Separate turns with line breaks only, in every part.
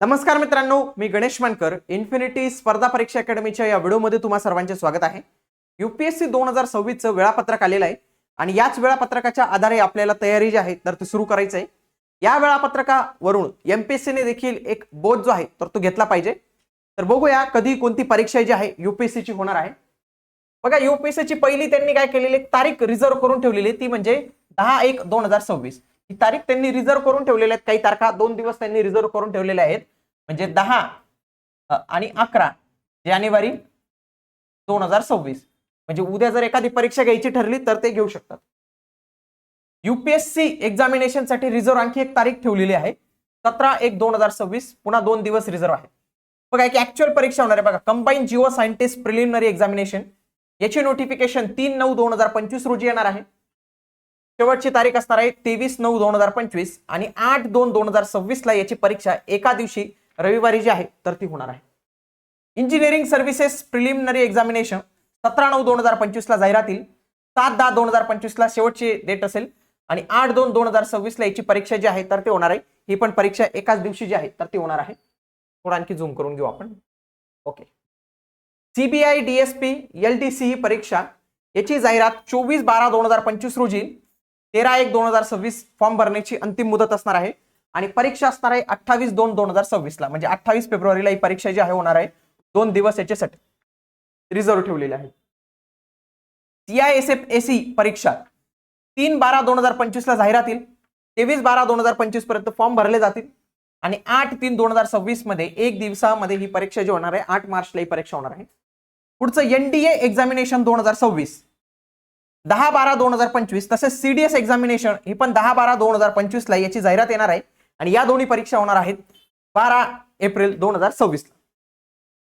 नमस्कार मित्रांनो मी गणेश मानकर इन्फिनिटी स्पर्धा परीक्षा अकॅडमीच्या या व्हिडिओमध्ये तुम्हा सर्वांचे स्वागत आहे. युपीएससी दोन हजार सव्वीसचं वेळापत्रक आलेलं आहे आणि याच वेळापत्रकाच्या आधारे आपल्याला तयारी जी आहे तर ती सुरू करायचं आहे या वेळापत्रकावरून एमपीएससीने देखील एक बोध जो आहे तर तो घेतला पाहिजे. तर बघूया कधी कोणती परीक्षा जी आहे युपीएससीची होणार आहे. बघा युपीएससीची पहिली त्यांनी काय केलेली तारीख रिझर्व्ह करून ठेवलेली ती म्हणजे दहा एक दोन हजार सव्वीस. तारीख त्यांनी रिझर्व्ह करून ठेवलेल्या आहेत. काही तारखा दोन दिवस त्यांनी रिझर्व्ह करून ठेवलेल्या आहेत. म्हणजे दहा आणि अकरा जानेवारी दोन हजार सव्वीस. म्हणजे उद्या जर एखादी परीक्षा घ्यायची ठरली तर ते घेऊ शकतात. युपीएससी एक्झामिनेशनसाठी रिझर्व्ह आणखी एक तारीख ठेवलेली आहे. सतरा एक दोन हजार सव्वीस पुन्हा दोन दिवस रिझर्व्ह आहे. बघा एक ऍक्च्युअल परीक्षा होणार आहे. बघा combined geo scientist preliminary examination याची नोटिफिकेशन तीन नऊ दोन हजार पंचवीस रोजी येणार आहे. शेवटची तारीख असणार आहे तेवीस नऊ दोन हजार पंचवीस आणि आठ दोन दोन हजार सव्वीस ला याची परीक्षा एका दिवशी रविवारी जी आहे तर ती होणार आहे. इंजिनिअरिंग सर्व्हिसेस प्रिलिमिनरी एक्झामिनेशन सतरा नऊ दोन हजार पंचवीस ला सात दहा दोन हजार पंचवीसला शेवटची डेट असेल आणि आठ दोन दोन हजार सव्वीस ला याची परीक्षा जी आहे तर ती होणार आहे. ही पण परीक्षा एकाच दिवशी जी आहे तर ती होणार आहे. थोडं आणखी झूम करून घेऊ आपण. Okay CBI DSP L D C ही परीक्षा याची जाहिरात चोवीस बारा दोन हजार पंचवीस रोजी तेरा एक दोन हजार सव्वीस फॉर्म भरण्याची अंतिम मुदत असणार आहे. आणि परीक्षा असणार आहे अठ्ठावीस दोन दोन हजार सव्वीस ला म्हणजे अठ्ठावीस फेब्रुवारीला ही परीक्षा जी आहे होणार आहे दोन दिवस याच्यासाठी रिझर्व्ह ठेवलेले आहे. सीआयएसएफ एसी परीक्षा तीन बारा दोन हजार पंचवीस ला जाहिरात येईल तेवीस बारा दोन हजार पंचवीसपर्यंत फॉर्म भरले जातील. आणि आठ तीन दोन हजार सव्वीसमध्ये एक दिवसामध्ये ही परीक्षा जी होणार आहे आठ मार्चला ही परीक्षा होणार आहे. पुढचं एनडीए एक्झामिनेशन दोन हजार सव्वीस. दहा बारा दोन हजार पंचवीस तसेच सीडीएस एक्झामिनेशन ही पण दहा बारा दोन हजार पंचवीसला याची जाहिरात येणार आहे. आणि या दोन्ही परीक्षा होणार आहेत बारा एप्रिल दोन हजार सव्वीसला.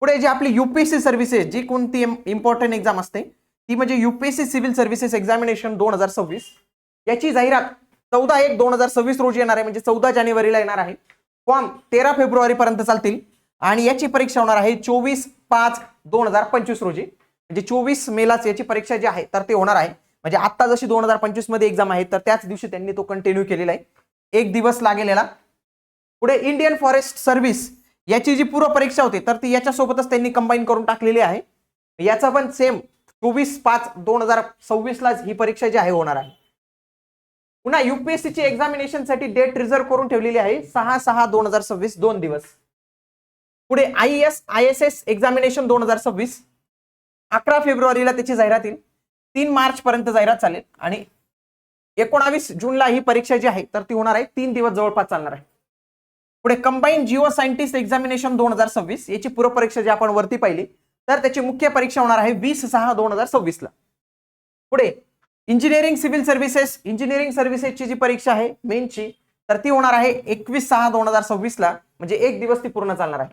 पुढे जी आपली युपीएससी सर्व्हिसेस जी कोणती इम्पॉर्टंट एक्झाम असते ती म्हणजे युपीएससी सिव्हिल सर्व्हिसेस एक्झामिनेशन दोन हजार सव्वीस. याची जाहिरात चौदा एक दोन हजार सव्वीस रोजी येणार आहे म्हणजे चौदा जानेवारीला येणार आहे. फॉर्म तेरा फेब्रुवारीपर्यंत चालतील. आणि याची परीक्षा होणार आहे चोवीस पाच दोन हजार पंचवीस रोजी. म्हणजे चोवीस मेलाच याची परीक्षा जी आहे तर ते होणार आहे. म्हणजे आता जशी दोन हजार पंचवीसमध्ये एक्झाम आहे तर त्याच दिवशी त्यांनी तो कंटिन्यू केलेला आहे. एक दिवस लागेल याला पुढे इंडियन फॉरेस्ट सर्व्हिस याची जी पूर्व परीक्षा होती तर ती याच्यासोबतच त्यांनी कंबाईन करून टाकलेली आहे. याचा पण सेम चोवीस पाच दोन हजार सव्वीस लाच ही परीक्षा जी आहे होणार आहे. पुन्हा युपीएससीची एक्झामिनेशनसाठी डेट रिझर्व्ह करून ठेवलेली आहे सहा सहा दोन हजार सव्वीस दोन दिवस. पुढे I S I S S examination दोन हजार सव्वीस अकरा फेब्रुवारीला त्याची जाहिरात येईल. तीन मार्च पर्यंत जाहिरात चालेल. आणि एकोणावीस जूनला ही परीक्षा जी आहे तर ती होणार आहे तीन दिवस जवळपास चालणार आहे. पुढे कंबाईन जिओ सायंटिस्ट एक्झामिनेशन दोन हजार सव्वीस याची पूर्वपरीक्षा जी आपण वरती पाहिली तर त्याची मुख्य परीक्षा होणार आहे वीस सहा दोन हजार सव्वीस ला पुढे इंजिनिअरिंग सिव्हिल सर्व्हिसेस इंजिनिअरिंग सर्व्हिसेसची जी परीक्षा आहे मेनची तर ती होणार आहे एकवीस सहा दोन हजार सव्वीस ला म्हणजे एक दिवस ती पूर्ण चालणार आहे.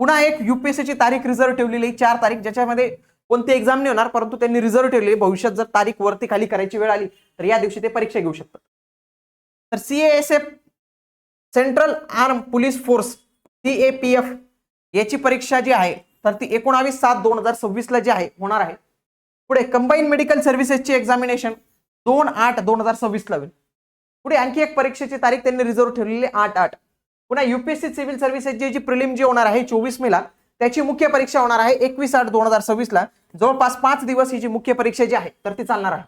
पुन्हा एक युपीएससीची तारीख रिझर्व्ह ठेवलेली चार तारीख ज्याच्यामध्ये कोणती एक्झाम नाही होणार परंतु त्यांनी रिझर्व्ह ठेवले भविष्यात जर तारीख वरती खाली करायची वेळ आली तर या दिवशी ते परीक्षा घेऊ शकतात. तर CASF central arm police force ती ए पी एफ याची परीक्षा जी आहे तर ती एकोणावीस सात दोन हजार सव्वीस ला जी आहे होणार आहे. पुढे कंबाईन मेडिकल सर्व्हिसेसची एक्झामिनेशन दोन आठ दोन हजार सव्वीसला होईल. पुढे आणखी एक परीक्षेची तारीख त्यांनी रिझर्व्ह ठेवलेली आठ आठ. पुन्हा युपीएससी सिव्हिल सर्व्हिसेसची जी प्रिलिम जी होणार आहे चोवीस मेला त्याची मुख्य परीक्षा होणार आहे एकवीस आठ दोन हजार सव्वीस ला. जवळपास पाच दिवस ही जी मुख्य परीक्षा जी आहे तर ती चालणार आहे.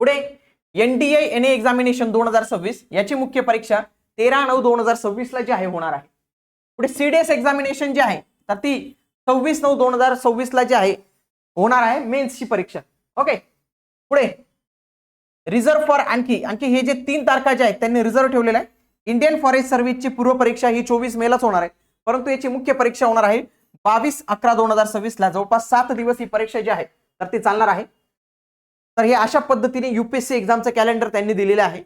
पुढे एनडीए एन एक्झामिनेशन दोन हजार सव्वीस याची मुख्य परीक्षा तेरा नऊ दोन हजार सव्वीस ला जी आहे होणार आहे. पुढे सीडीएस एक्झामिनेशन जी आहे तर ती सव्वीस नऊ दोन हजार सव्वीस ला जी आहे होणार आहे मेन्सची परीक्षा. ओके पुढे रिझर्व्ह फॉर आणखी आणखी हे जे तीन तारखा जे आहेत त्यांनी रिझर्व्ह ठेवलेलं आहे इंडियन फॉरेस्ट सर्व्हिसची पूर्व परीक्षा ही चोवीस मेलाच होणार आहे. परंतु याची मुख्य परीक्षा होणार आहे बावीस अकरा दोन हजार सव्वीस ला. जवळपास सात दिवस ही परीक्षा जी आहे तर ती चालणार आहे. तर हे अशा पद्धतीने युपीएससी एक्झामचं कॅलेंडर त्यांनी दिलेलं आहे.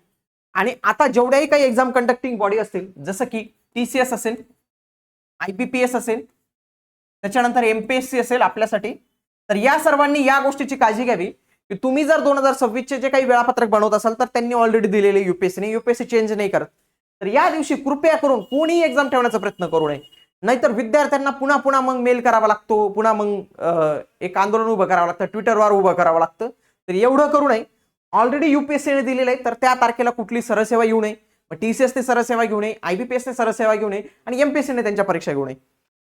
आणि आता जेवढ्याही काही एक्झाम कंडक्टिंग बॉडी असतील जसं की टी सी एस असेल आय बी पी एस असेल त्याच्यानंतर एमपीएससी असेल आपल्यासाठी तर या सर्वांनी या गोष्टीची काळजी घ्यावी. की तुम्ही जर दोन हजार सव्वीसचे जे काही वेळापत्रक बनवत असाल तर त्यांनी ऑलरेडी दिलेले युपीएससीने युपीएससी चेंज नाही करत. तर या दिवशी कृपया करून कोणीही एक्झाम ठेवण्याचा प्रयत्न करू नये. नाहीतर विद्यार्थ्यांना पुन्हा पुन्हा मग मेल करावा लागतो पुन्हा मग एक आंदोलन उभं करावं लागतं ट्विटरवर उभं करावं लागतं. तर एवढं करू नये. ऑलरेडी युपीएससीने दिलेलं आहे तर त्या तारखेला कुठली सरसेवा येऊ नये. मग टीसीएसने सरसेवा घेऊ नये आयबीपीएसने सरसेवा घेऊ नये आणि एमपीएससीने त्यांच्या परीक्षा घेऊ नये.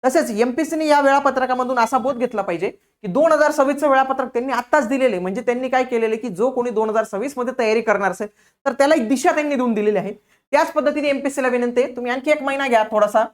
तसेच एमपीसीने या वेळापत्रकामधून असा बोध घेतला पाहिजे की दोन हजार सव्वीसचं वेळापत्रक त्यांनी आत्ताच दिलेले म्हणजे त्यांनी काय केलेले की जो कोणी दोन हजार सव्वीसमध्ये तयारी करणार असेल तर त्याला एक दिशा त्यांनी देऊन दिलेली आहे. त्याच पद्धतीने एमपीएससीला विनंती आहे. तुम्ही आणखी एक महिना घ्या थोडासा.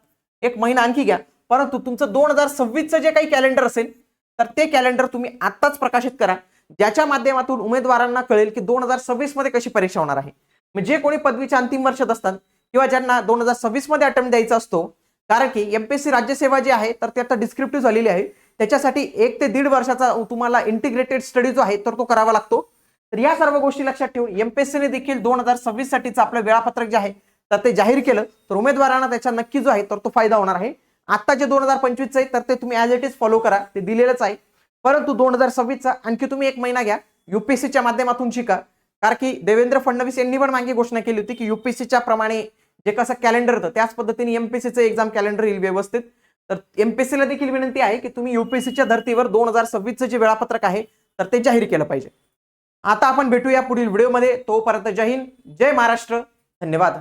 एक महिना आणखी घ्या. परंतु तुमचं दोन हजार सव्वीसचं जे काही कॅलेंडर असेल तर ते कॅलेंडर तुम्ही आत्ताच प्रकाशित करा. ज्याच्या माध्यमातून उमेदवारांना कळेल की दोन हजार सव्वीसमध्ये कशी परीक्षा होणार आहे. म्हणजे जे कोणी पदवीच्या अंतिम वर्षात असतात किंवा ज्यांना दोन हजार सव्वीसमध्ये अटेम्प्ट द्यायचा असतो कारण की एमपीएससी राज्यसेवा जी आहे तर ती आता डिस्क्रिप्टिव्ह झालेली आहे. त्याच्यासाठी एक ते दीड वर्षाचा तुम्हाला इंटिग्रेटेड स्टडी जो आहे तर तो करावा लागतो. तर या सर्व गोष्टी लक्षात ठेवून एमपीएससीने देखील दोन हजार सव्वीस साठीचं आपलं वेळापत्रक जे आहे तर ते जाहीर केलं. तर उमेदवारांना त्याचा नक्की जो आहे तर तो फायदा होणार आहे. आता जे दोन हजार पंचवीस आहे तर ते तुम्ही ॲज इट इज फॉलो करा. ते दिलेलंच आहे. परंतु दोन हजार सव्वीसचा आणखी तुम्ही एक महिना घ्या. युपीएससीच्या माध्यमातून शिका. कारण की देवेंद्र फडणवीस यांनी पण मागे घोषणा केली होती की युपीएससीच्या प्रमाणे जे कसं कॅलेंडर होतं त्याच पद्धतीने एमपीएससीचं एक्झाम कॅलेंडर येईल व्यवस्थित. तर एमपीएससीला देखील विनंती आहे की तुम्ही युपीएससीच्या धर्तीवर दोन हजार सव्वीसचं जे वेळापत्रक आहे तर ते जाहीर केलं पाहिजे. आता आपण भेटूया पुढील व्हिडिओमध्ये. तोपर्यंत जय हिंद जय महाराष्ट्र. धन्यवाद.